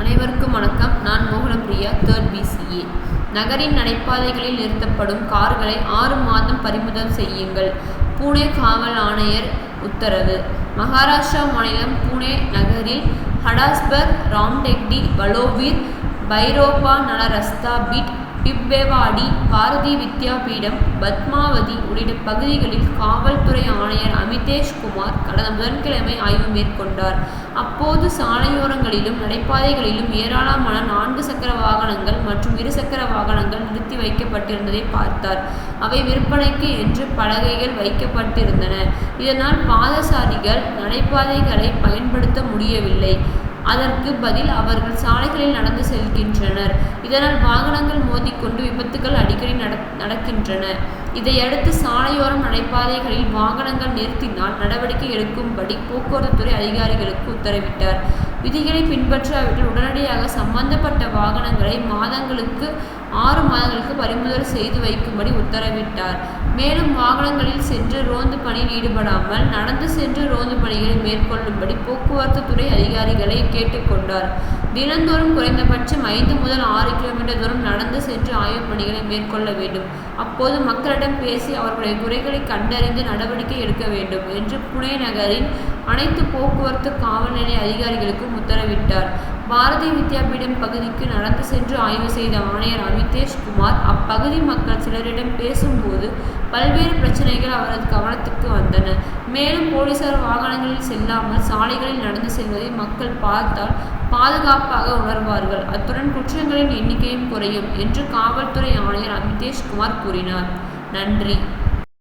அனைவருக்கும் வணக்கம். நான் மோகனப்பிரியா தேர்ட் பிசிஏ நகரின் நடைபாதைகளில் நிறுத்தப்படும் கார்களை ஆறு மாதம் பறிமுதல் செய்யுங்கள். பூனே காவல் ஆணையர் உத்தரவு. மகாராஷ்டிரா மாநிலம் பூனே நகரில் ஹடாஸ்பர் ராம்டெக்டி பலோவீர் பைரோபா நல ரஸ்தா பீட் பிப்பேவாடி பாரதி வித்யா பீடம் பத்மாவதி உள்ளிட்ட பகுதிகளில் காவல்துறை ஆணையர் அமித் குமார் கடந்த புதன்கிழமை ஆய்வு மேற்கொண்டார். அப்போது சாலையோரங்களிலும் நடைபாதைகளிலும் ஏராளமான நான்கு சக்கர வாகனங்கள் மற்றும் இருசக்கர வாகனங்கள் நிறுத்தி வைக்கப்பட்டிருந்ததை பார்த்தார். அவை விற்பனைக்கு என்று பலகைகள் வைக்கப்பட்டிருந்தன. இதனால் பாதசாரிகள் நடைபாதைகளை பயன்படுத்த முடியவில்லை. அதற்கு பதில் அவர்கள் சாலைகளில் நடந்து செல்கின்றனர். இதனால் வாகனங்கள் மோதிக்கொண்டு விபத்துகள் அடிக்கடி நட நடக்கின்றன. இதையடுத்து சாலையோரம் நடைபாதைகளில் வாகனங்கள் நிறுத்தினால் நடவடிக்கை எடுக்கும்படி போக்குவரத்துத்துறை அதிகாரிகளுக்கு உத்தரவிட்டார். விதிகளை பின்பற்றாவிட்டால் உடனடியாக சம்பந்தப்பட்ட வாகனங்களை மாதங்களுக்கு ஆறு மாதங்களுக்கு பறிமுதல் செய்து வைக்கும்படி உத்தரவிட்டார். மேலும் வாகனங்களில் சென்று ரோந்து பணியில் ஈடுபடாமல் நடந்து சென்று ரோந்து பணிகளை மேற்கொள்ளும்படி போக்குவரத்து துறை அதிகாரிகளை கேட்டுக்கொண்டார் தினந்தோறும் குறைந்தபட்சம் ஐந்து முதல் ஆறு கிலோமீட்டர் தூரம் நடந்து சென்று ஆய்வுப் பணிகளை மேற்கொள்ள வேண்டும். அப்போது மக்களிடம் பேசி அவர்களுடைய குறைகளை கண்டறிந்து நடவடிக்கை எடுக்க வேண்டும் என்று புனே நகரின் அனைத்து போக்குவரத்து காவல் நிலைய அதிகாரிகளுக்கும் உத்தரவிட்டார். பாரதி வித்யாபீடம் பகுதிக்கு நடந்து சென்று ஆய்வு செய்த ஆணையர் அமிதேஷ் குமார் அப்பகுதி மக்கள் சிலரிடம் பேசும்போது பல்வேறு பிரச்சனைகள் அவரது கவனத்துக்கு வந்தன மேலும் போலீசார் வாகனங்களில் செல்லாமல் சாலைகளில் நடந்து செல்வதை மக்கள் பார்த்தால் பாதுகாப்பாக உணர்வார்கள். அத்துடன் குற்றங்களின் எண்ணிக்கையும் குறையும் என்று காவல்துறை ஆணையர் அமிதேஷ் குமார் கூறினார். நன்றி.